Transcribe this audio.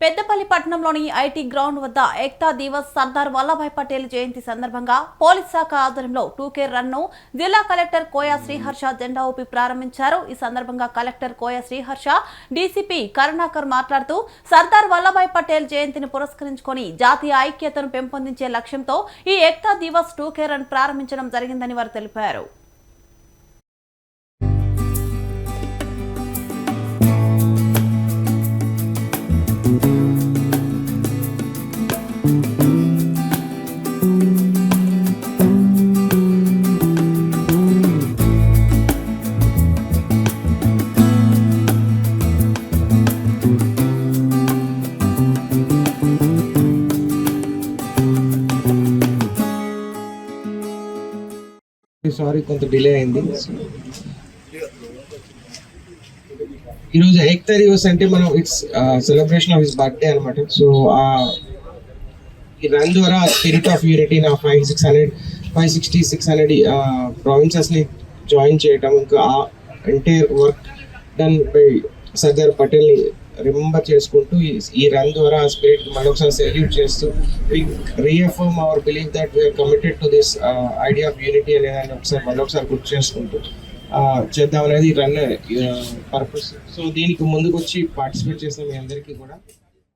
పెద్దపల్లి పట్టణంలోని IT ground వద్ద ఏక్తా దివస్ సర్దార్ వల్లభాయ్ పటేల్ జయంతి సందర్భంగా పోలీస్ శాఖ ఆధ్వర్యంలో టూకే రన్ను జిల్లా కలెక్టర్ కోయా శ్రీహర్ష జెండా ఊపి ప్రారంభించారు. ఈ సందర్భంగా కలెక్టర్ కోయా శ్రీహర్ష డీసీపీ కరుణాకర్ మాట్లాడుతూ సర్దార్ వల్లభాయ్ పటేల్ జయంతిని పురస్కరించుకొని జాతీయ ఐక్యతను పెంపొందించే లక్ష్యంతో ఈ ఏక్తా దివస్ టూకే రన్ ప్రారంభించడం జరిగిందని వారు తెలిపారు. సారీ కొంత డిలే అయింది. ఈరోజు హెక్టర్ యూస్ అంటే మనం it's celebration of his birthday అనమాట సో ఈ రన్ ద్వారా స్పిరిట్ ఆఫ్ యూనిటీ నా five six hundred five sixty six hundred ప్రావిన్సెస్ని join చేయటం ఇంకా అంటే వర్క్ డన్ బై సర్దార్ పటేల్ని రిమెంబర్ చేసుకుంటూ ఈ- ఈ రన్ ద్వారా ఆ స్పిరిట్ మరొకసారి సెల్యూట్ చేస్తూ reaffirm our believe that we are committed to this idea of unity అనేదాన్ని ఒకసారి మరొకసారి గుర్తు చేసుకుంటూ చేద్దాం అనేది రన్ పర్పస్ సో దీనికి ముందుకు వచ్చి పార్టిసిపేట్ చేసిన మీ అందరికీ కూడా